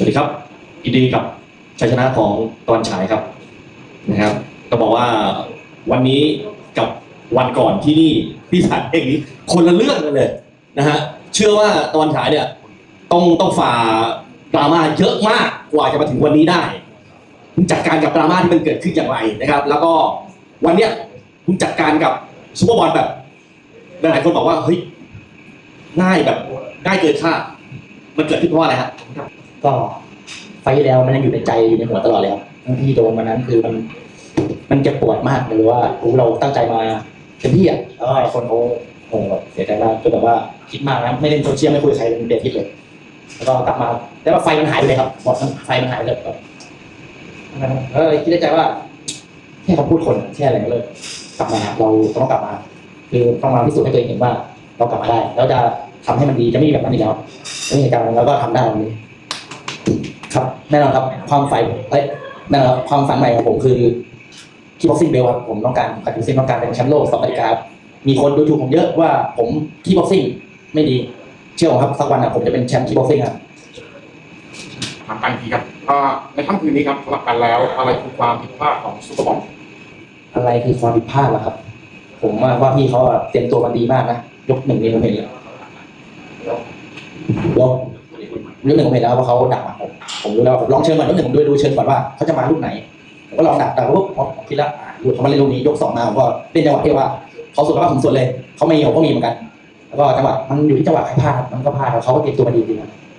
วัสดีครับยินดีกับชัยชนะของตอนฉายครับนะครับก็บอกว่าวันนี้กับวันก่อนที่นี่ที่สถานเอกนี้คนละเรื่องกันเลยนะฮะเชื่อว่าตอนฉายเนี่ยต้องต้องฝ่าดราม่าเยอะมากกว่าจะมาถึงวันนี้ได้คุณจัดการกับดราม่าที่มันเกิดขึ้นอย่างไรนะครับ แล้วก็วันเนี้ยคุณจัดการกับซูเปอร์บอลแบบหลายๆคนบอกว่าเฮ้ยง่ายแบบง่ายเกินคาดมันเกิดขึ้นเพราะอะไรฮะ ก็ไฟแล้วมันยังอยู่ในใจอยู่ในหัวตลอดเลยครับทั้งที่โดนวันนั้นคือมัน มันจ็บปวดมากเลยว่าโอ้เราตั้งใจมาเต็มที่อะแล้วก็คนเขาโอ้แบบเสียใจมากจนแบบว่าคิดมากนะไม่เล่นโซเชียลไม่คุยกับใครเป็นเดททิดเลย แล้วก็กลับมาแต่ว่าไฟมันหายไปเลยครับหมดทั้งไฟมันหายไปเลยแบบแล้วเลยคิดในใจว่าแค่เขาพูดคนแค่อะไรก็เลยกลับมาเราต้องกลับมาคือต้องมาพิสูจน์ให้ตัวเองเห็นว่า เรากลับมาได้ แล้วจะทำให้มันดีจะไม่มีแบบนั้นอีกแล้วไม่มีเหตุการณ์นั้นแล้วก็ทำได้วันนี้ ครับแน่นอนครับความฝันเอ้ยแน่นอนครับความฝันใหม่ของผมคือคีบ็อกซิ่งเบลครับผมต้องการขัดยูซิ่งต้องการเป็นแชมป์โลกสองรายการมีคนดูถูกผมเยอะว่าผมคีบ็อกซิ่งไม่ดีเชื่อผมครับสักวันอะผมจะเป็นแชมป์คีบ็อกซิ่งครับถามกันอีกทีครับอ่าในค่ำคืนนี้ครับสำหรับกันแล้ว อะไรคือความผิดพลาดของซุปเปอร์บอลอะไรคือความผิดพลาดล่ะครับ ผมว่าว่าพี่เขาอะเตรียมตัวมาดีมากนะยกหนึ่งนี่ผมเห็นเลยยก รุ่นหนึ่งผมเห็นแล้วว่าเขาดักมาผมผมรู้แล้วผมลองเชิญก่อนยกหนึ่งผมดูดูเชิญก่อนว่าเขาจะมาลูกไหนผมก็ลองดักดักปุ๊บผมคิดแล้วอ่าดูเขามาเล่นลูกนี้ยกสองมาผมก็เล่นจังหวะที่ว่าเขาสุดแล้วก็ผมสุดเลยเขาไม่มีผมก็มีเหมือนกัน แล้วก็จังหวะมันอยู่ที่จังหวะใครพลาดมันก็พลาดเขาก็เก็บตัวมาดีจริงๆ